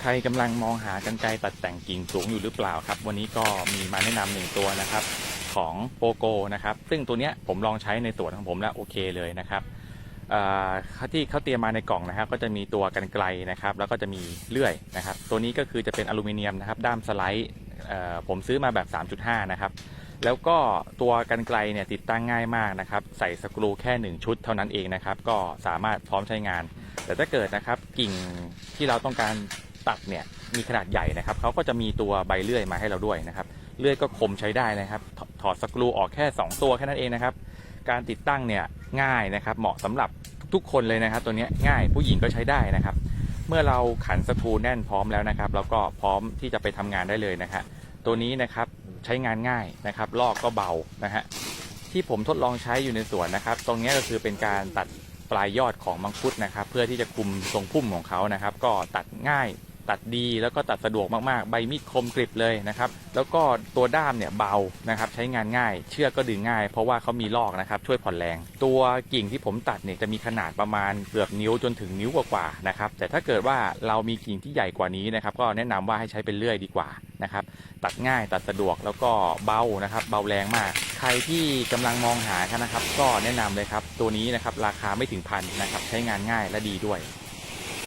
ใครกำลังมองหากันไกรตัดแต่งกิ่งสูงอยู่หรือเปล่าครับ วันนี้ก็มีมาแนะนำหนึ่งตัวนะครับ ของโปโกนะครับ ซึ่งตัวเนี้ยผมลองใช้ในสวนของผมแล้วโอเคเลยนะครับที่เขาเตรียมมาในกล่องนะครับ ก็จะมีตัวกันไกลนะครับ แล้วก็จะมีเลื่อยนะครับ ตัวนี้ก็คือจะเป็นอลูมิเนียมนะครับ ด้ามสไลด์ผมซื้อมาแบบ 3.5 นะครับ แล้วก็ตัวกันไกลเนี่ยติดตั้งง่ายมากนะครับ ใส่สกรูแค่ 1 ชุดเท่านั้นเองนะครับ ก็สามารถพร้อมใช้งาน แต่ถ้าเกิดนะครับกิ่งที่เราต้องการ ตัดเนี่ยมีขนาดใหญ่นะครับเขาก็จะมีตัวใบเลื่อยมาให้เราด้วยนะครับเลื่อยก็คมใช้ได้นะครับถถอดสกรูออกแค่ 2 ตัวแค่นั้นเองนะครับ การติดตั้งเนี่ยง่ายนะครับ เหมาะสำหรับทุกๆคนเลยนะครับ ตัวนี้ง่ายผู้หญิงก็ใช้ได้นะครับ เมื่อเราขันสกรูแน่นพร้อมแล้วนะครับแล้วก็พร้อมที่จะไปทำงานได้เลยนะฮะตัวนี้นะครับใช้งานง่ายนะครับ ลอกก็เบานะฮะที่ผมทดลองใช้อยู่ในสวนนะครับ ตรงนี้ก็คือเป็นการตัดปลายยอดของมังคุดนะครับ เพื่อที่จะคุมทรงพุ่มของเขานะครับ ก็ตัดง่าย ตัดดีแล้วก็ตัดสะดวกมากๆ ใบมีดคมกริบเลยนะครับ แล้วก็ตัวด้ามเนี่ยเบานะครับใช้งานง่าย เชือกก็ดึงง่าย เพราะว่าเขามีลอกนะครับช่วยผ่อนแรง ตัวกิ่งที่ผมตัดเนี่ยจะมีขนาดประมาณเกือบนิ้วจนถึงนิ้วกว่าๆนะครับแต่ถ้าเกิดว่าเรามีกิ่งที่ใหญ่กว่านี้นะครับก็แนะนำว่าให้ใช้เป็นเลื่อยดีกว่านะครับตัดง่ายตัดสะดวกแล้วก็เบานะครับเบาแรงมาก ใครที่กำลังมองหานะครับ ก็แนะนำเลยครับตัวนี้นะครับราคาไม่ถึงพันนะครับใช้งานง่ายและดีด้วย